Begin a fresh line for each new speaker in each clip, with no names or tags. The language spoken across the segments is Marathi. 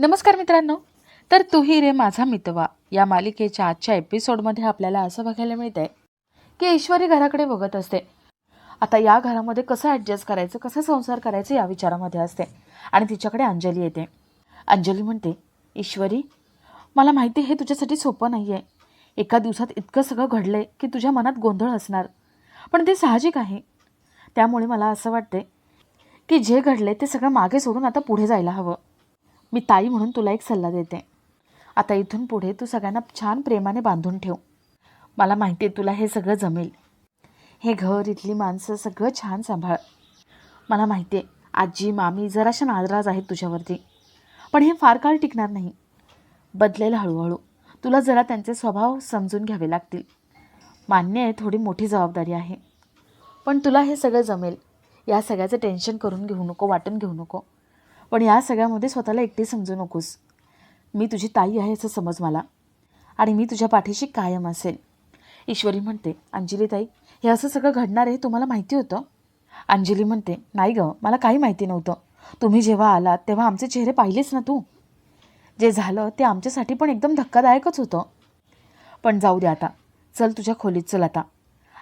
नमस्कार मित्रांनो. तर तुही रे माझा मितवा. या मालिकेच्या आजच्या एपिसोडमध्ये आपल्याला असं बघायला मिळतंय की ईश्वरी घराकडे बघत असते. आता या घरामध्ये कसं ॲडजस्ट करायचं कसं संसार करायचं या विचारामध्ये असते. आणि तिच्याकडे अंजली येते. अंजली म्हणते ईश्वरी मला माहिती हे तुझ्यासाठी सोपं नाही आहे एका दिवसात इतकं सगळं घडलं आहे की तुझ्या मनात गोंधळ असणार. पण ते साहजिक आहे. त्यामुळे मला असं वाटते की जे घडले ते सगळं मागे सोडून आता पुढे जायला हवं. मी ताई म्हणून तुला एक सल्ला देते. आता इथून पुढे तू सगळ्यांना छान प्रेमाने बांधून ठेव. मला माहिती आहे तुला हे सगळं जमेल. हे घर इथली माणसं सगळं छान सांभाळ. मला माहिती आहे आजी मामी जराशा नाराज आहेत तुझ्यावरती. पण हे फार काळ टिकणार नाही. बदलेल हळूहळू. तुला जरा त्यांचे स्वभाव समजून घ्यावे लागतील. मान्य आहे थोडी मोठी जबाबदारी आहे. पण तुला हे सगळं जमेल. या सगळ्याचं टेन्शन करून घेऊ नको वाटून घेऊ नको. पण या सगळ्यामध्ये स्वतःला एकटी समजू नकोस. मी तुझी ताई आहे असं समज मला. आणि मी तुझ्या पाठीशी कायम असेल ईश्वरी म्हणते अंजली ताई हे असं सगळं घडणार आहे तुम्हाला माहिती होतं? अंजली म्हणते नाही गं मला काही माहिती नव्हतं. तुम्ही जेव्हा आलात तेव्हा आमचे चेहरे पाहिलेच ना तू? जे झालं ते आमच्यासाठी पण एकदम धक्कादायकच होतं. पण जाऊ दे आता. चल तुझ्या खोलीत चल आता.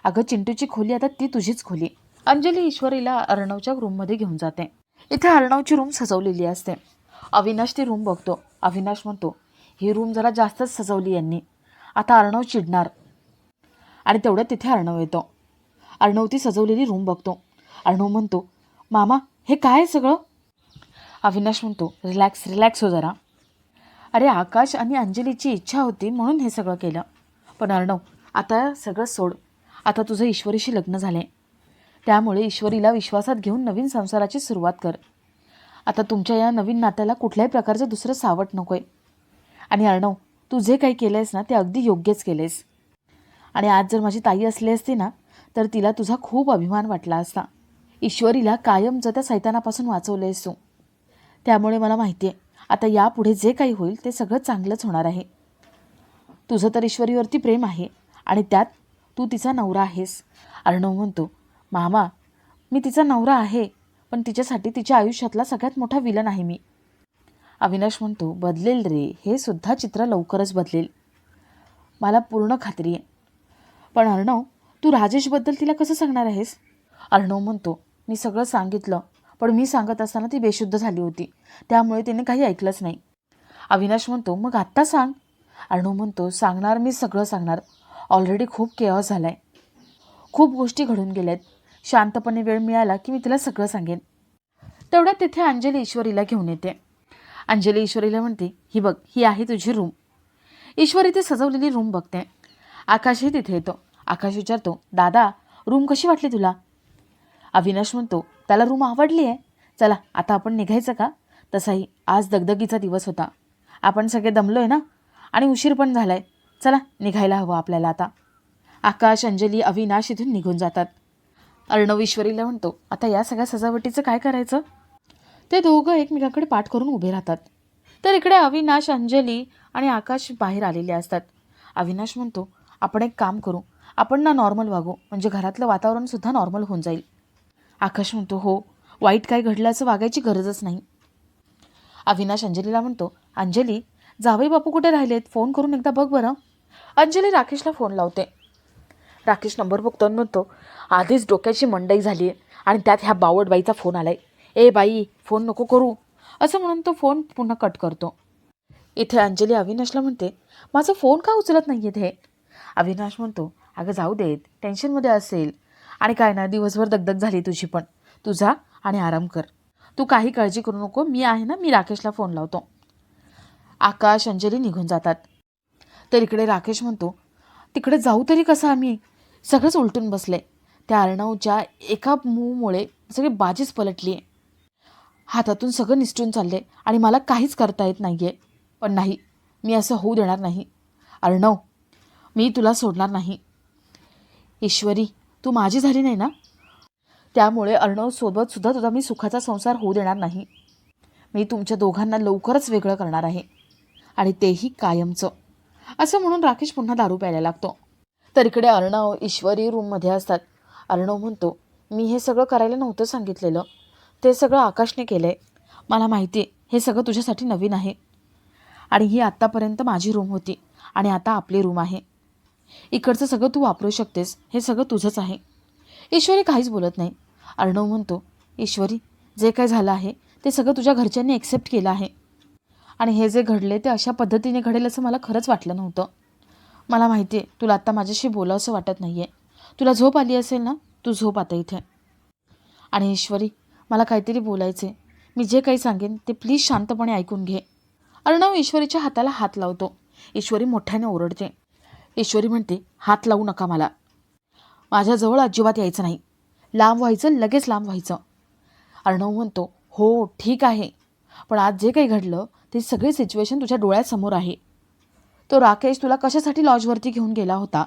अगं चिंटूची खोली आता ती तुझीच खोली. अंजली ईश्वरीला अर्णवच्या रूममध्ये घेऊन जाते. इथे अर्णवची रूम सजवलेली असते. अविनाश ती रूम बघतो. अविनाश म्हणतो ही रूम जरा जास्तच सजवली यांनी. आता अर्णव चिडणार. आणि तेवढ्यात तिथे अर्णव येतो. अर्णव ती सजवलेली रूम बघतो. अर्णव म्हणतो मामा हे काय आहे सगळं? अविनाश म्हणतो रिलॅक्स रिलॅक्स हो जरा. अरे आकाश आणि अंजलीची इच्छा होती म्हणून हे सगळं केलं. पण अर्णव आता सगळं सोड. आता तुझं ईश्वरीशी लग्न झाले. त्यामुळे ईश्वरीला विश्वासात घेऊन नवीन संसाराची सुरुवात कर. आता तुमच्या या नवीन नात्याला कुठल्याही प्रकारचं दुसरं सावट नको आहे आणि अर्णव तू जे काही केलं आहेस ना ते अगदी योग्यच केलं आहेस आणि आज जर माझी ताई असली असती ना तर तिला तुझा खूप अभिमान वाटला असता. ईश्वरीला कायमचं त्या सैतानापासून वाचवलं आहेस तू. त्यामुळे मला माहिती आहे आता यापुढे जे काही होईल ते सगळं चांगलंच होणार आहे. तुझं तर ईश्वरीवरती प्रेम आहे आणि त्यात तू तिचा नवरा आहेस. अर्णव म्हणतो मामा मी तिचा नवरा आहे पण तिच्यासाठी तिच्या आयुष्यातला सगळ्यात मोठा विलन आहे मी. अविनाश म्हणतो बदलेल रे हे सुद्धा चित्र लवकरच बदलेल. मला पूर्ण खात्री आहे. पण अर्णव तू राजेशबद्दल तिला कसं सांगणार आहेस? अर्णव म्हणतो मी सगळं सांगितलं पण मी सांगत असताना ती बेशुद्ध झाली होती. त्यामुळे तिने काही ऐकलंच नाही. अविनाश म्हणतो मग आत्ता सांग. अर्णव म्हणतो सांगणार मी सगळं सांगणार. ऑलरेडी खूप केअर झाला आहे खूप गोष्टी घडून गेल्या आहेत शांतपणे वेळ मिळाला की मी तिला सगळं सांगेन. तेवढ्यात तिथे अंजली ईश्वरीला घेऊन येते. अंजली ईश्वरीला म्हणते ही बघ ही आहे तुझी रूम. ईश्वरी ती सजवलेली रूम बघते. आकाशही तिथे येतो. आकाश विचारतो दादा रूम कशी वाटली तुला? अविनाश म्हणतो त्याला रूम आवडली आहे. चला आता आपण निघायचं का? तसाही आज दगदगीचा दिवस होता. आपण सगळे दमलो आहे ना? आणि उशीर पण झाला आहे चला निघायला हवं आपल्याला आता. आकाश अंजली अविनाश इथून निघून जातात. अर्णवेश्वरीला म्हणतो आता या सगळ्या सजावटीचं काय करायचं? ते दोघं एकमेकांकडे पाठ करून उभे राहतात. तर इकडे अविनाश अंजली आणि आकाश बाहेर आलेले असतात. अविनाश म्हणतो आपण एक काम करू. आपण ना नॉर्मल वागू. म्हणजे घरातलं वातावरणसुद्धा नॉर्मल होऊन जाईल. आकाश म्हणतो हो. वाईट काय घडलं असं वागायची गरजच नाही. अविनाश अंजलीला म्हणतो अंजली जावई बापू कुठे राहिलेत? फोन करून एकदा बघ बरं. अंजली राकेशला फोन लावते. राकेश नंबर बघतो आणि म्हणतो आधीच डोक्याची मंडई झाली आहे आणि त्यात ह्या बावडबाईचा फोन आलाय. ए बाई फोन नको करू. असं म्हणून तो फोन पुन्हा कट करतो. इथे अंजली अविनाशला म्हणते माझा फोन का उचलत नाही आहेत हे? अविनाश म्हणतो अगं जाऊ देत टेन्शनमध्ये असेल आणि काय ना दिवसभर दगदग झाली तुझी पण. तुझा आणि आराम कर. तू काही काळजी करू नको मी आहे ना मी राकेशला फोन लावतो. आकाश अंजली निघून जातात. तर इकडे राकेश म्हणतो तिकडे जाऊ तरी कसं आम्ही? सगळंच उलटून बसले. त्या अर्णवच्या एका मूमुळे सगळी बाजीच पलटली आहे हातातून सगळं निसटून चालले आणि मला काहीच करता येत नाही आहे पण नाही मी असं होऊ देणार नाही. अर्णव मी तुला सोडणार नाही. ईश्वरी तू माझी झाली नाही ना? त्यामुळे अर्णवसोबत सुद्धा तुझा मी सुखाचा संसार होऊ देणार नाही. मी तुमच्या दोघांना लवकरच वेगळं करणार आहे. आणि तेही कायमचं. असं म्हणून राकेश पुन्हा दारू प्यायला लागतो. तर इकडे अर्णव ईश्वरी रूममध्ये असतात. अर्णव म्हणतो मी हे सगळं करायला नव्हतं सांगितलेलं. ते सगळं आकाशने केलं आहे मला माहिती आहे हे सगळं तुझ्यासाठी नवीन आहे. आणि ही आत्तापर्यंत माझी रूम होती आणि आता आपली रूम आहे. इकडचं सगळं तू वापरू शकतेस. हे सगळं तुझंच आहे. ईश्वरी काहीच बोलत नाही. अर्णव म्हणतो ईश्वरी जे काय झालं आहे ते सगळं तुझ्या घरच्यांनी एक्सेप्ट केलं आहे. आणि हे जे घडले ते अशा पद्धतीने घडेल असं मला खरंच वाटलं नव्हतं. मला माहिती आहे तुला आत्ता माझ्याशी बोलावंसं वाटत नाही आहे तुला झोप आली असेल ना तू झोप आता इथे. आणि ईश्वरी मला काहीतरी बोलायचं आहे मी जे काही सांगेन ते प्लीज शांतपणे ऐकून घे. अर्णव ईश्वरीच्या हाताला हात लावतो. ईश्वरी मोठ्याने ओरडते. ईश्वरी म्हणते हात लावू नका मला. माझ्याजवळ अजिबात यायचं नाही. लांब व्हायचं लगेच लांब व्हायचं. अर्णव म्हणतो हो ठीक आहे. पण आज जे काही घडलं ते सगळी सिच्युएशन तुझ्या डोळ्यासमोर आहे. तो राकेश तुला कशासाठी लॉजवरती घेऊन गेला होता?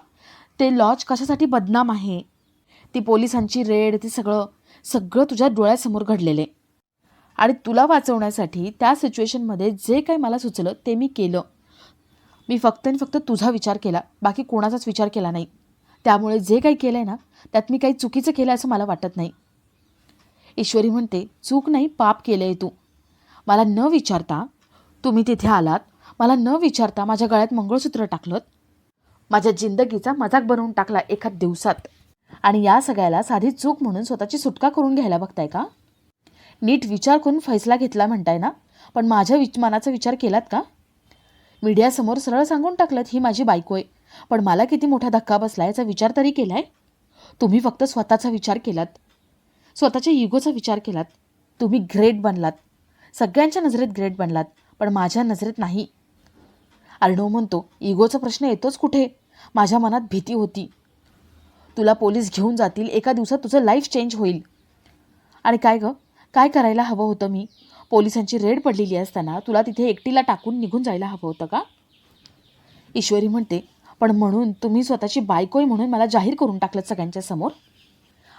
ते लॉज कशासाठी बदनाम आहे? ती पोलिसांची रेड ते सगळं सगळं तुझ्या डोळ्यासमोर घडलेले. आणि तुला वाचवण्यासाठी त्या सिच्युएशनमध्ये जे काही मला सुचलं ते मी केलं. मी फक्त आणि फक्त तुझा विचार केला बाकी कोणाचाच विचार केला नाही. त्यामुळे जे काही केलं आहे ना त्यात मी काही चुकीचं केलं असं मला वाटत नाही. ईश्वरी म्हणते चूक नाही पाप केलं आहे तू. मला न विचारता तुम्ही तिथे आलात मला न विचारता माझ्या गळ्यात मंगळसूत्र टाकलं माझ्या जिंदगीचा मजाक बनवून टाकला एका दिवसात. आणि या सगळ्याला साधी चूक म्हणून स्वतःची सुटका करून घ्यायला बघताय का? नीट विचार करून फैसला घेतला म्हणताय ना? पण माझ्या विच मनाचा विचार केलात का? मीडियासमोर सरळ सांगून टाकलं ही माझी बायको आहे. पण मला किती मोठा धक्का बसला याचा विचार तरी केला आहे तुम्ही फक्त स्वतःचा विचार केलात. स्वतःच्या इगोचा विचार केलात. तुम्ही ग्रेट बनलात. सगळ्यांच्या नजरेत ग्रेट बनलात. पण माझ्या नजरेत नाही. अर्णव म्हणतो इगोचा प्रश्न येतोच कुठे? माझ्या मनात भीती होती. तुला पोलीस घेऊन जातील एका दिवसात तुझं लाईफ चेंज होईल. आणि काय गं? काय करायला हवं होतं मी? पोलिसांची रेड पडलेली असताना तुला तिथे एकटीला टाकून निघून जायला हवं होतं का? ईश्वरी म्हणते पण म्हणून तुम्ही स्वतःची बायकोय म्हणून मला जाहीर करून टाकलं सगळ्यांच्या समोर?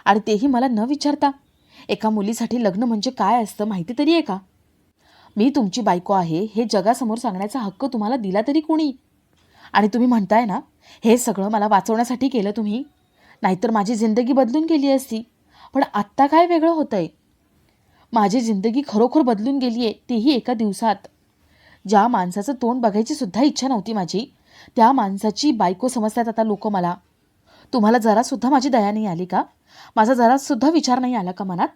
आणि तेही मला न विचारता? एका मुलीसाठी लग्न म्हणजे काय असतं माहिती तरी आहे का? मी तुमची बायको आहे हे जगासमोर सांगण्याचा हक्क तुम्हाला दिला तरी कोणी? आणि तुम्ही म्हणताय ना हे सगळं मला वाचवण्यासाठी केलं तुम्ही. नाहीतर माझी जिंदगी बदलून गेली असती. पण आत्ता काय वेगळं होतं आहे माझी जिंदगी खरोखर बदलून गेली आहे तीही एका दिवसात. ज्या माणसाचं तोंड बघायची सुद्धा इच्छा नव्हती माझी त्या माणसाची बायको समजतात आता लोक मला. तुम्हाला जरासुद्धा माझी दया नाही आली का? माझा जरासुद्धा विचार नाही आला का मनात?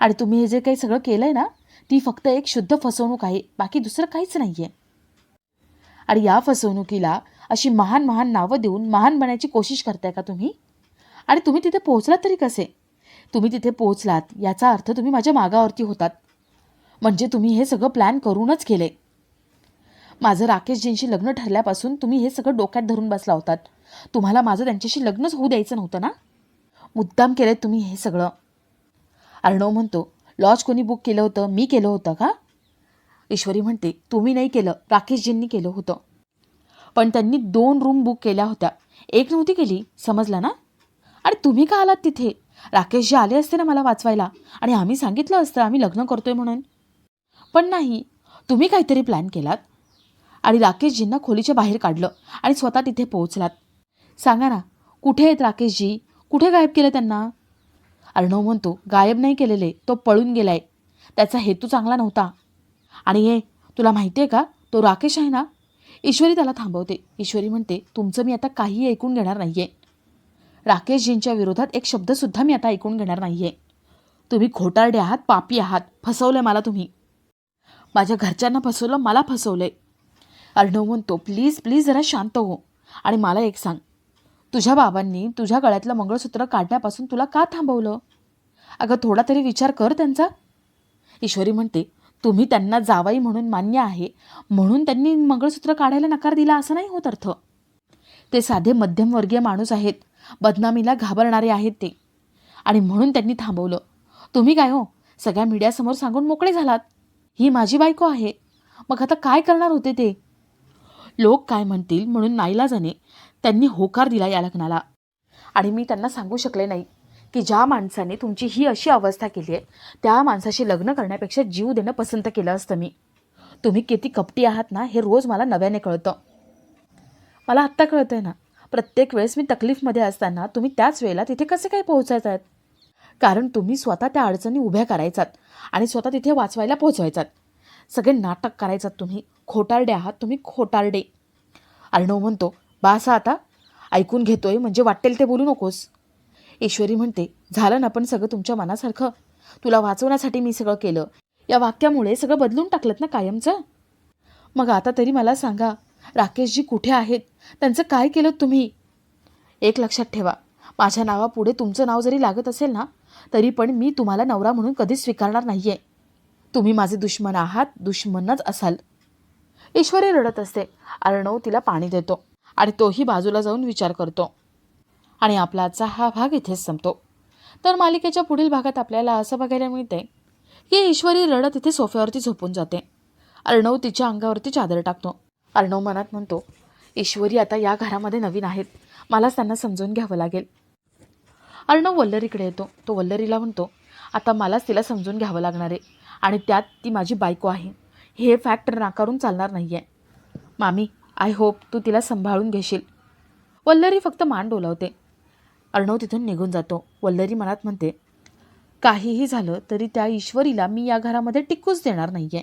आणि तुम्ही हे जे काही सगळं केलं आहे ना ती फक्त एक शुद्ध फसवणूक आहे बाकी दुसरं काहीच नाही आहे आणि या फसवणुकीला अशी महान महान नावं देऊन महान बनायची कोशिश करताय का तुम्ही? आणि तुम्ही तिथे पोहोचलात तरी कसे? तुम्ही तिथे पोहोचलात याचा अर्थ तुम्ही माझ्या मागावरती होतात. म्हणजे तुम्ही हे सगळं प्लॅन करूनच केले. माझं राकेशजींशी लग्न ठरल्यापासून तुम्ही हे सगळं डोक्यात धरून बसला होतात. तुम्हाला माझं त्यांच्याशी लग्नच होऊ द्यायचं नव्हतं ना? मुद्दाम केलं तुम्ही हे सगळं. अर्णव म्हणतो लॉज कोणी बुक केलं होतं? मी केलं होतं का? ईश्वरी म्हणते तुम्ही नाही केलं राकेशजींनी केलं होतं. पण त्यांनी दोन रूम बुक केल्या होत्या. एक नव्हती केली समजलं ना? आणि तुम्ही का आलात तिथे? राकेशजी आले असते ना मला वाचवायला. आणि आम्ही सांगितलं असतं आम्ही लग्न करतोय म्हणून. पण नाही तुम्ही काहीतरी प्लॅन केलात. आणि राकेशजींना खोलीच्या बाहेर काढलं आणि स्वतः तिथे पोहोचलात. सांगा ना कुठे आहेत राकेशजी? कुठे गायब केलं त्यांना? अर्णव म्हणतो गायब नाही केलेले तो पळून गेलाय. त्याचा हेतू चांगला नव्हता. आणि हे तुला माहिती आहे का? तो राकेश आहे ना? ईश्वरी त्याला थांबवते. ईश्वरी म्हणते तुमचं मी आता काही ऐकून घेणार नाही आहे राकेशजींच्या विरोधात एक शब्दसुद्धा मी आता ऐकून घेणार नाही आहे तुम्ही खोटारडे आहात पापी आहात फसवलं मला तुम्ही. माझ्या घरच्यांना फसवलं मला फसवलं अर्णव म्हणतो प्लीज प्लीज जरा शांत हो. आणि मला एक सांग तुझ्या बाबांनी तुझ्या गळ्यातलं मंगळसूत्र काढण्यापासून तुला का थांबवलं? अगं थोडा तरी विचार कर त्यांचा. ईश्वरी म्हणते तुम्ही त्यांना जावाई म्हणून मान्य आहे. म्हणून त्यांनी मंगळसूत्र काढायला नकार दिला असं नाही होत अर्थ. ते साधे मध्यमवर्गीय माणूस आहेत. बदनामीला घाबरणारे आहेत ते. आणि म्हणून त्यांनी थांबवलं. तुम्ही काय हो? सगळ्या मीडियासमोर सांगून मोकळे झालात. ही माझी बायको आहे. मग आता काय करणार होते ते? लोक काय म्हणतील म्हणून नाईलाजाने त्यांनी होकार दिला या लग्नाला. आणि मी त्यांना सांगू शकले नाही की ज्या माणसाने तुमची ही अशी अवस्था केली आहे त्या माणसाशी लग्न करण्यापेक्षा जीव देणं पसंत केलं असतं मी. तुम्ही किती कपटी आहात ना हे रोज मला नव्याने कळतं. मला आत्ता कळतंय ना प्रत्येक वेळेस मी तकलीफमध्ये असताना तुम्ही त्याच वेळेला तिथे कसे काय पोहोचायचं आहेत कारण तुम्ही स्वतः त्या अडचणी उभ्या करायचात आणि स्वतः तिथे वाचवायला पोहोचवायचात. सगळे नाटक करायचात तुम्ही खोटारडे आहात तुम्ही खोटारडे. अर्णव म्हणतो बासा आता ऐकून घेतोय म्हणजे वाटेल ते बोलू नकोस. ईश्वरी म्हणते झालं ना पण सगळं तुमच्या मनासारखं. तुला वाचवण्यासाठी मी सगळं केलं. या वाक्यामुळे सगळं बदलून टाकलं ना कायमचं? मग आता तरी मला सांगा राकेशजी कुठे आहेत? त्यांचं काय केलं तुम्ही? एक लक्षात ठेवा माझ्या नावापुढे तुमचं नाव जरी लागत असेल ना तरी पण मी तुम्हाला नवरा म्हणून कधीच स्वीकारणार नाही आहे तुम्ही माझे दुश्मन आहात दुश्मनच असाल. ईश्वरी रडत असते. अर्णव तिला पाणी देतो. आणि तोही बाजूला जाऊन विचार करतो. आणि आपला आजचा हा भाग इथेच संपतो. तर मालिकेच्या पुढील भागात आपल्याला असं बघायला मिळते की ईश्वरी रडत इथे सोफ्यावरती झोपून जाते. अर्णव तिच्या अंगावरती चादर टाकतो. अर्णव मनात म्हणतो ईश्वरी आता या घरामध्ये नवीन आहेत. मलाच त्यांना समजून घ्यावं लागेल. अर्णव वल्लरीकडे येतो. तो वल्लरीला म्हणतो आता मलाच तिला समजून घ्यावं लागणार आहे आणि त्यात ती माझी बायको आहे. हे फॅक्ट नाकारून चालणार नाही आहे मामी आय होप तू तिला सांभाळून घेशील. वल्लरी फक्त मान डोलावते. अर्णव तिथून निघून जातो. वल्लरी मनात म्हणते काहीही झालं तरी त्या ईश्वरीला मी या घरामध्ये टिकूच देणार नाही आहे